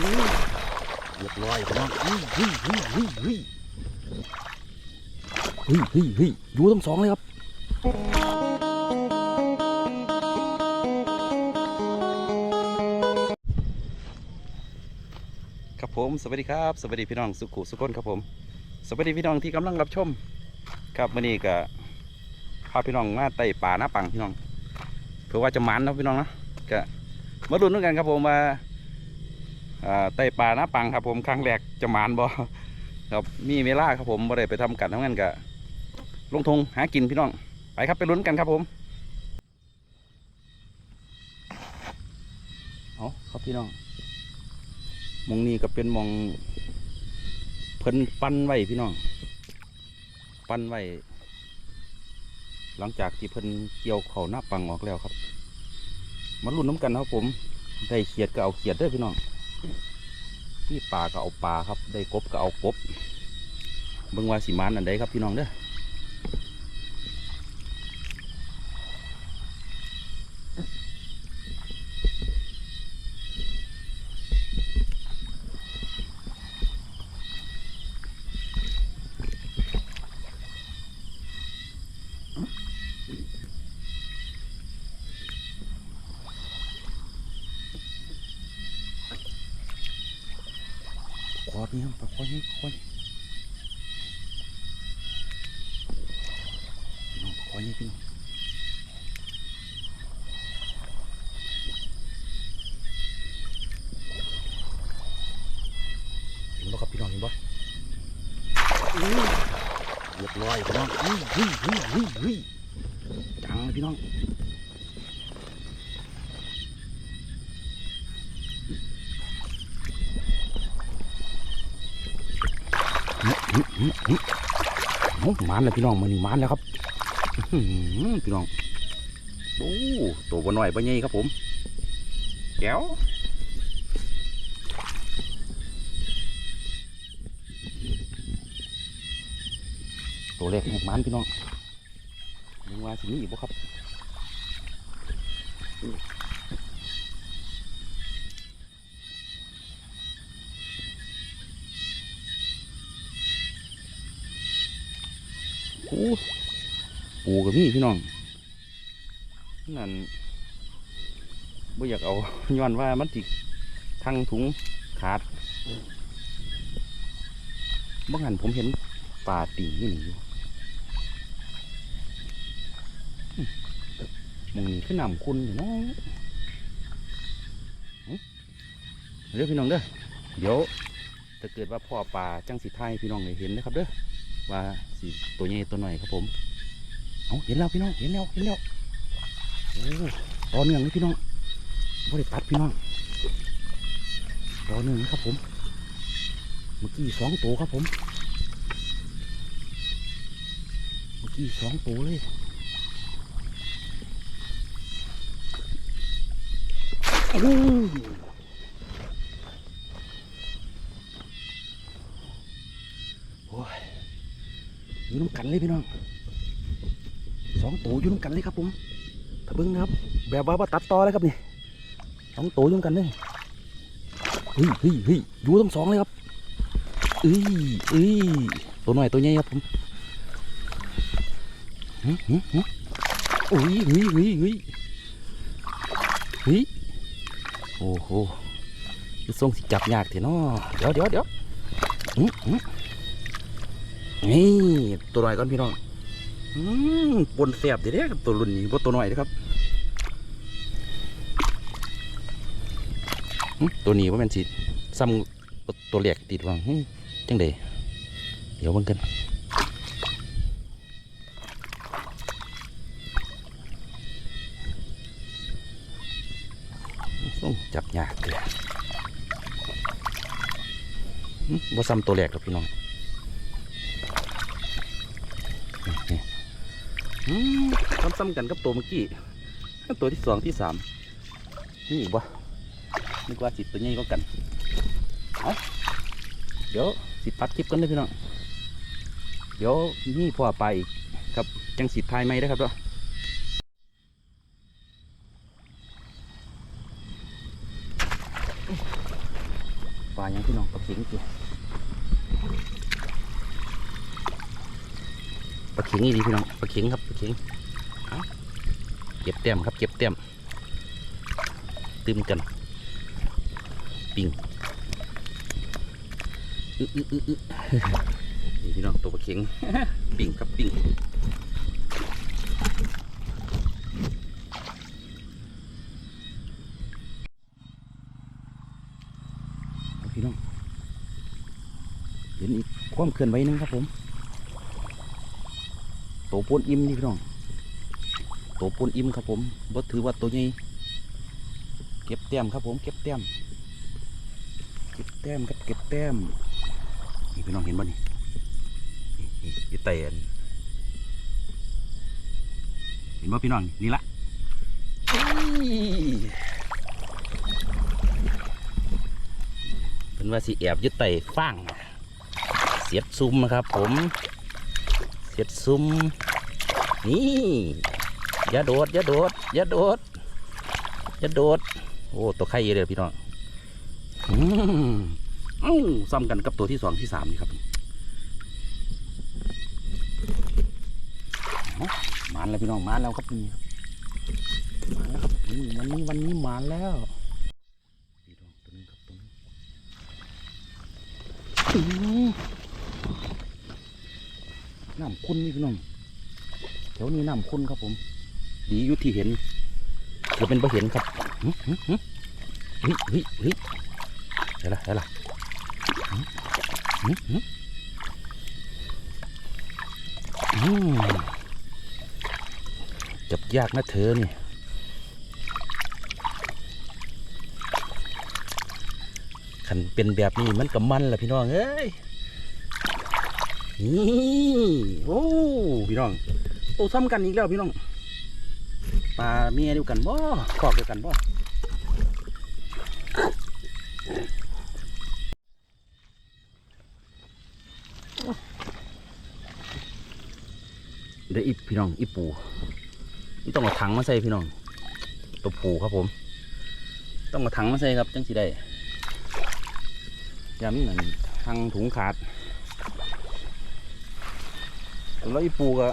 เรียบร้อยครัน้องฮึ่ยฮึ่ยฮึ่ยฮึ่ยฮึ่ยฮึ่ยยดูทั้งสองเลยครับครับผมสวัสดีครับสวัสดีพี่น้องสุขุสุขนครับผม สวัสดีพี่น้องที่กำลังรับชม ครับวันนี้ก็พาพี่น้องมาไต่ป่าหน้าปังพี่น้องเพื่อว่าจะมันนะพี่น้องนะก็มาดูด้วยกันครับผมมา อ่าไต่ป่าหน้าปังครับผมครั้งแรกจะมันบ่ครับมีเวลาครับผมบ่ได้ไปทำกันทั้งนั้นก็ลงทงหากินพี่น้องไปครับไปลุ้นกันครับผมเอาครับพี่น้องมองนี้ก็เป็นมองเพิ่นปั้นไว้พี่น้อง ปั้นไว้หลังจากที่เพิ่นเกี่ยวเขาหน้าปังออกแล้วครับ มาลุ้นน้ำกันครับผมได้เขียดก็เอาเขียดเด้พี่น้อง ที่ปลาก็เอาปลาครับ ได้กบก็เอากบเบิ่งว่าสีมันอันใดครับพี่น้องเด้อ นี้ปลาโคนี่คนน้องปลาโคนี่พี่น้องเห็นบ่ครับพี่น้องเห็นบ่เรียบร้อยพี่น้องจังพี่น้อง มานแล้วพี่น้องมันนี่มานแล้วครับพี่น้องโอ้ตัวบนหน่อยบนใหญ่ครับผมแก้วตัวเล็กหกมันพี่น้องมึงว่าสิมีอีกบ่ครับ โอ้ปูกับมีพี่น้องนั่นบ่อยากเอาย้อนว่ามันติทั้งถุงขาดบางหันผมเห็นป่าตีนี่นี่อยู่มหมองนี้ขึ้นนำคุณอยู่นาะอื้อเด้อพี่น้องเด้อเดี๋ยวถ้าเกิดว่าพ่อป่าจังสิไทยพี่น้องได้เห็นนะครับเด้อ ว่าสิตัวใหญ่ตัวหน่อยครับผมเอาเห็นแล้วพี่น้องเห็นแล้วเห็นแล้วโอ้ต่อเนื่องเลยพี่น้องบ่ได้ตัดพี่น้องต่อเนื่องนะครับผม เมื่อกี้สองตัวครับผม เมื่อกี้สองตัวเลยโอ้ยโอ้ยอยู่น้ำกัน เลยพี่น้องสองตัวอยู่น้ำกันเลยครับผมถ้าเบิ้งนะครับ แบบว่าว่าตัดต่อเลยครับนี่สองตัวอยู่น้ำกันเลยเฮ้ยเฮ้ยเฮ้ยอยู่ทั้งสองเลยครับเอ้ยเอ้ยตัวหน่อยตัวใหญ่ครับผมหึหึหึโอ้ยเฮ้ยเฮ้ยเฮ้ยเฮ้ยโอ้โหคือทรงสิจับยากเถอะเนาะเดี๋ยวเดี๋ยวเดี๋ยวหึหึ นี่ตัวน่อยก่อนพี่น้องอืมปนแสบดี๋ยวนี้กับตัวรุ่นนี้บ่ตัวน่อยนะครับตัวนี้ว่ามันสิซ้ำตัวเล็กติดวังจังเดเดี๋ยวเบิ่งกันจับยากเลยหึบ่ซ้ำตัวแรกหรอกพี่น้อง ซ้ำๆกันกับตัวเมื่อกี้ตัวที่สองที่สามนี่อีกบ่นึกว่าจิตตัวใหญ่ก็กันเดี๋ยวสิปัดคลิปกันเลยพี่น้องเดี๋ยวนี่พอไปอีกครับจังสิทายไหม่ได้อครับเด้อปลายังพี่น้องปลาเข็งจี ปลาเข็งนี่ดีพี่น้องปลาเข็งครับปลาเข็งเก็บแต้มครับเก็บแต้มตื่มกันปิ่งอึอึอึอึนี่พี่น้องตัวปลาเข็งปิ่งครับปิ่งพี่น้องเห็นอีกความเคลื่อนไหวนึงครับผม ตัวปูนอิ่มนี่พี่น้องตัวปูนอิ่มครับผมบ่ถือว่าตัวใหญ่เก็บแต้มครับผมเก็บแต้มเก็บแต้มครับเก็บแต้มนี่พี่น้องเห็นบ่นี่นี่นี่อยู่ใต้อันเห็นบ่พี่น้องนี่ละเป็นว่าสิแอบยึดไต่ฟางเสียดซุ่มนะครับผม เสียดซุ่มนี่อย่าโดดอย่าโดดอย่าโดดอย่าโดด โอ้ตัวไข่เยอะเลยพี่น้องอืมอ้ซ้ำกันกับตัวที่สองที่สามนี่ครับมานแล้วพี่น้องมานแล้วครับนี่มาแล้วครับนี่วันนี้วันนี้มาแล้วพี่น้องตัวนึงครับตัวนึง น้ำคุณนี่พี่น้องแถวนี้น้ำคุณครับผม ดีอยู่ที่เห็นเดี๋ยวเป็นบ่เห็นครับหึหึหึเฮ้ยเฮ้ยเฮ้ยเดี๋ยวละเดี๋ยวละจับยากนะเธอนี่ขันเป็นแบบนี้มันกับมันแหละพี่น้องเอ้ย นี่โอ้พี่น้องโอ้ซ้ำกันอีกแล้วพี่น้องปลาเมียเดียวกันบ่คอกเดียวกันบ่เดี๋ยวอีพี่น้องอีปูนี่ต้องเอาถังมาใส่พี่น้องตัวปูครับผม ต้องเอาถังมาใส่ครับจังสิได้ยามนั่นทางถุงขาด แล้วอีปูก็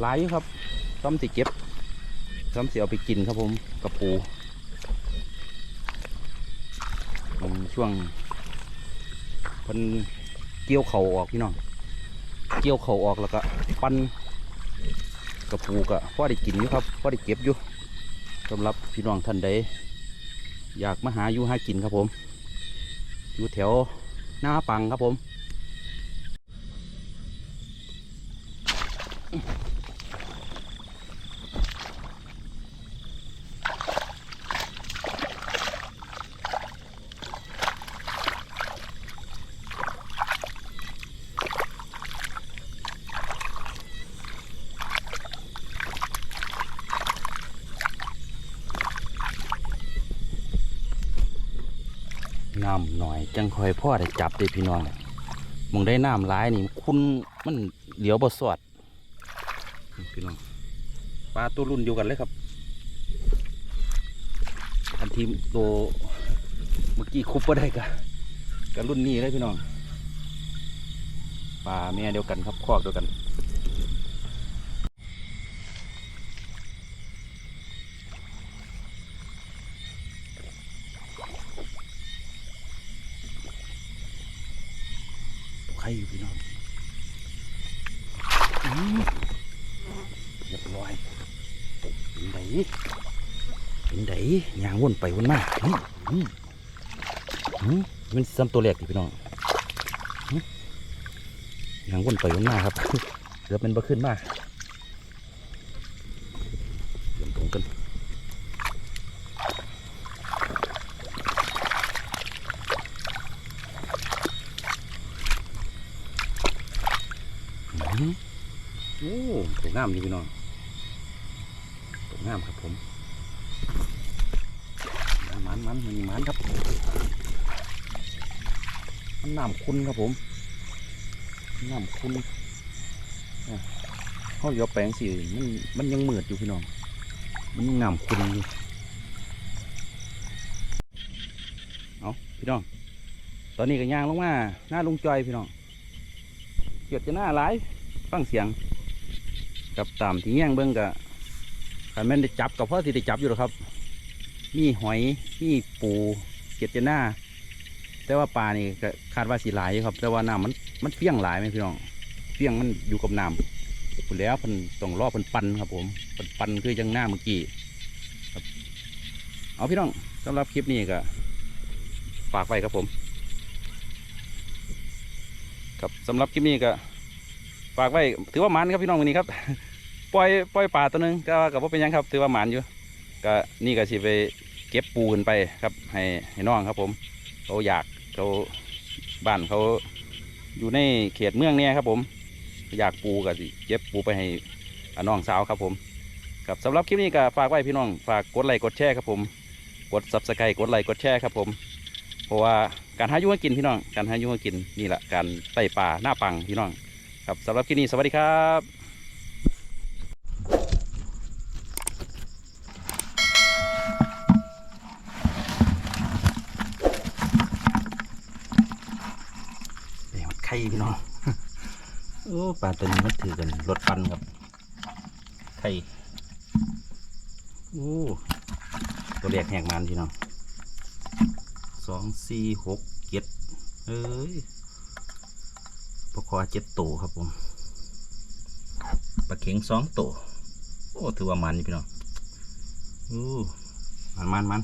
หลายครับซ้ำสิเก็บซ้ำสิเอาไปกินครับผมกับปูช่วงเพิ่นเกี่ยวเข่าออกพี่น้องเกี่ยวเข่าออกแล้วก็ปั้นกับปูก็พอได้กินอยู่ครับพอได้เก็บอยู่สำหรับพี่น้องท่านใดอยากมาหาอยู่หากินครับผม อยู่แถวหน้าปังครับผม น้ำหน่อย จังคอยพ่อได้จับได้พี่น้องมองได้น้ำร้ายนี่คุณมันเหลียวบสอดพี่น้องปลาตัวรุ่นเดียวกันเลยครับ อันทีมตัวเมื่อกี้คุบก็ได้กะกับรุ่นนี้เลยพี่น้องปลาแม่เดียวกันครับคอกเดียวกัน ใครอยู่พี่น้องอืมเรียบร้อย เป็นไดเป็นไดยางวนไปวนมาอืมันซ้ำตัวแรกดิพี่น้องยางวนไปวนมาครับเกือบเป็นบ่ขึ้นมาเตรียมตรงกันโอ้ตัวงามดีพี่น้อง งามครับผมมันมันมันมันครับมันน้ำคุณครับผมน้ำคุณเขาเดี๋ยวแปลงสีมันมันยังมืดอยู่พี่น้อง มันยังน้ำคุณอยู่เอาพี่น้อง ตอนนี้ก็ย่างลงมาหน้าลุงจอยพี่น้องเกียดจะหน้าหลายฟังเสียง กับตามที่แย่งเบิ้งกะ ขันแม่นได้จับกับพ่อที่ได้จับอยู่หรอครับ มีหอยมีปูเกียดจะหน้า แต่ว่าปลานี่คาดว่าสีหลายครับ แต่ว่าน้ำมันมันเฟี้ยงหลายไหมพี่น้องเฟี้ยงมันอยู่กับน้ำคุณแล้วเพิ่นต้องรอพิ่นปันครับ ผมเพิ่นปันคือยังหน้าเมื่อกี้เอาพี่น้องสำหรับคลิปนี้ก็ฝากไว้ครับผม ครับสำหรับคลิปนี้ก็ฝากไว้ถือว่ามันครับพี่น้องวันนี้ครับ ปล่อยปล่อยปลาตัวหนึงก็กับว่าเป็นยังครับถือว่าหมันอยู่ก็นี่ก็สิไปเก็บปูขึ้นไปครับ ให้ให้น้องครับ ผมเขาอยากเขาบ้านเขาอยู่ในเขตเมืองเนี่ยครับ ผม อยากปูก็สิเก็บปูไปให้อ่าน้องสาวครับผม ครับสำหรับคลิปนี้ก็ฝากไว้พี่น้องฝากกดไลค์กดแชร์ครับผม กดซับสไครต์กดไลค์กดแชร์ครับผมเพราะว่าการหายุ่งกินพี่น้อง การหายุ่งกินนี่แหละการไต่ป่าหน้าปังพี่น้อง ครับสำหรับคลิปนี้สวัสดีครับเดี๋ยวมันไข่พี่น้อง โอ้ป ลาตัวนี้มันถือกันรถปันครับไข่โอ้ตัวแรกแหกมันพี่น้องสองสี่หกเจ็ดเอ้ยปลาคอเจ็ดตัวครับผมปลาเข็งสองตัวโอ้ถือว่ามันนี่พี่น้องอู้มันมันมัน